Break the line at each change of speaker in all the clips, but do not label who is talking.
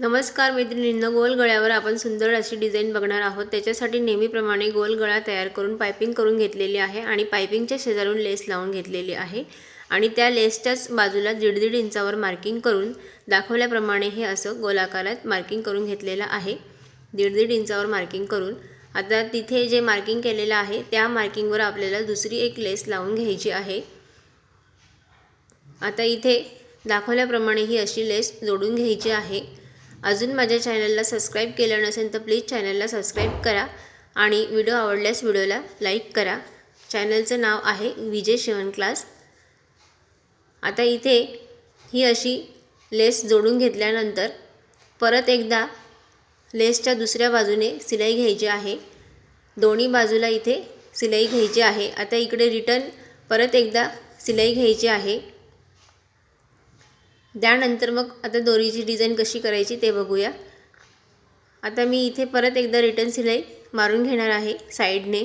नमस्कार मैत्रिणींना गोल गळ्यावर आपण सुंदर अशी डिझाईन बघणार आहोत. त्याच्यासाठी नेहमीप्रमाणे गोल गळा तयार करून पायपिंग करून घेतलेली आहे आणि पायपिंगच्या शेजारून लेस लावून घेतलेली आहे. आणि त्या लेसच्याच बाजूला दीड दीड इंचावर मार्किंग करून दाखवल्याप्रमाणे हे असं गोलाकारात मार्किंग करून घेतलेलं आहे. दीड दीड इंचावर मार्किंग करून. आता तिथे जे मार्किंग केलेलं आहे त्या मार्किंगवर आपल्याला दुसरी एक लेस लावून घ्यायची आहे. आता इथे दाखवल्याप्रमाणे ही अशी लेस जोडून घ्यायची आहे. अजून माझ्या चॅनलला सबस्क्राईब केलं नसेल तर प्लीज चॅनलला सबस्क्राईब करा आणि व्हिडिओ आवडल्यास व्हिडिओला लाईक करा. चॅनलचं नाव आहे विजय शिवण क्लास आता इथे ही अशी लेस जोडून घेतल्यानंतर परत एकदा लेसच्या दुसऱ्या बाजूने सिलाई घ्यायची आहे. दोन्ही बाजूला इथे सिलाई घ्यायची आहे. आता इकडे रिटर्न परत एकदा सिलाई घ्यायची आहे. त्यानंतर मग आता दोरीची डिझाईन कशी करायची ते बघूया. आता मी इथे परत एकदा रिटर्न सिलाई मारून घेणार आहे साईडने.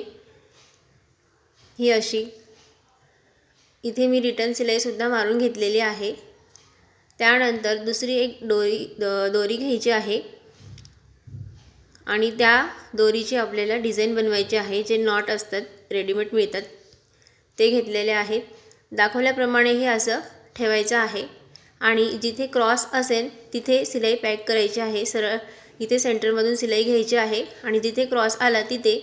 ही अशी. इथे मी रिटर्न सिलाईसुद्धा मारून घेतलेली आहे. त्यानंतर दुसरी एक दोरी दोरी घ्यायची आहे. आणि त्या दोरीची आपल्याला डिझाईन बनवायची आहे. जे नॉट असतात रेडीमेड मिळतात ते घेतलेले आहेत. दाखवल्याप्रमाणे हे असं ठेवायचं आहे. आणि जिथे क्रॉस असेल तिथे सिलाई पॅक करायची आहे. सरळ इथे सेंटरमधून सिलाई घ्यायची आहे आणि जिथे क्रॉस आला तिथे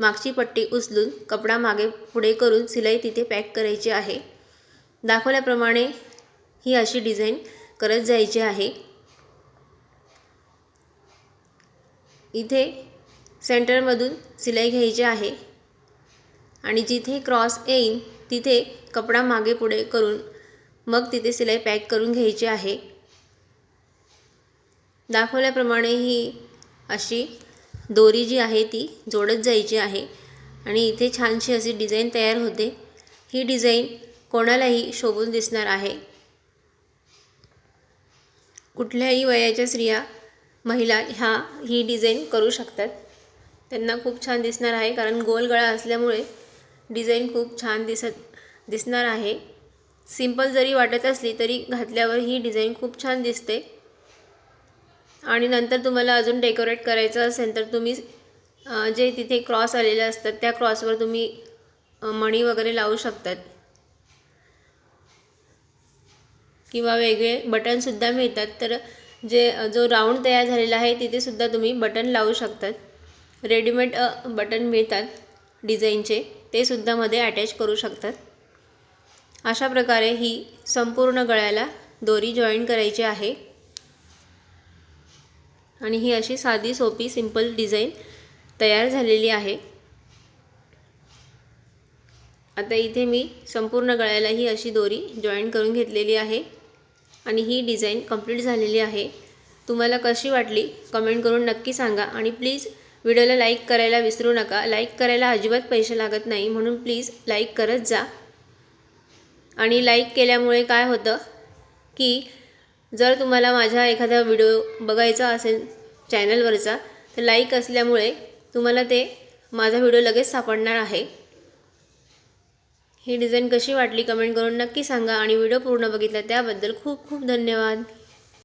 मागची पट्टी उचलून कपडा मागे पुढे करून सिलाई तिथे पॅक करायची आहे. दाखवल्याप्रमाणे ही अशी डिझाईन करत जायची आहे. इथे सेंटरमधून सिलाई घ्यायची आहे. आणि जिथे क्रॉस येईन तिथे कपडा मागे पुढे करून मग तिथे सिलाई पॅक करून घ्यायची आहे. दाखवल्याप्रमाणे ही अशी दोरी जी आहे ती जोडत जायची आहे आणि इथे छानशी अशी डिझाईन तयार होते. ही डिझाईन कोणालाही शोभून दिसणार आहे. कुठल्याही वयाच्या स्त्रिया महिला ह्या ही डिझाईन करू शकतात. त्यांना खूप छान दिसणार आहे कारण गोल गळा असल्यामुळे डिझाईन खूप छान दिसत दिसणार आहे. सिंपल जरी वाटत असली तरी घातल्यावर ही डिझाईन खूप छान दिसते. आणि नंतर तुम्हाला अजून डेकोरेट करायचं असेल तर तुम्ही जे तिथे क्रॉस आलेले असतात त्या क्रॉसवर तुम्ही मणी वगैरे लावू शकतात. किंवा वेगळे बटनसुद्धा मिळतात. तर जे जो राऊंड तयार झालेला आहे तिथेसुद्धा तुम्ही बटन लावू शकतात. रेडीमेड बटन मिळतात डिझाईनचे. ते सुद्धा मध्ये अटॅच करू शकतात. अशा प्रकारे ही संपूर्ण गळ्याला दोरी जॉईन करायची आहे. आणि ही अशी साधी सोपी सिंपल डिझाईन तयार झालेली आहे. आता इथे मी संपूर्ण गळ्याला ही अशी दोरी जॉईन करून घेतलेली आहे. आणि ही डिझाईन कंप्लीट झालेली आहे. तुम्हाला कशी वाटली कमेंट करून नक्की सांगा. आणि प्लीज व्हिडिओला लाईक करायला विसरू नका. लाईक करायला अजिबात पैसे लागत नाही. म्हणून प्लीज लाईक करत जा. आणि लाईक केल्यामुळे काय होतं की जर तुम्हाला माझा एखादा व्हिडिओ बघायचा असेल चॅनलवरचा तर लाईक असल्यामुळे तुम्हाला ते माझा व्हिडिओ लगेच सापडणार आहे. ही डिझाईन कशी वाटली कमेंट करून नक्की सांगा आणि व्हिडिओ पूर्ण बघितला त्याबद्दल खूप खूप धन्यवाद.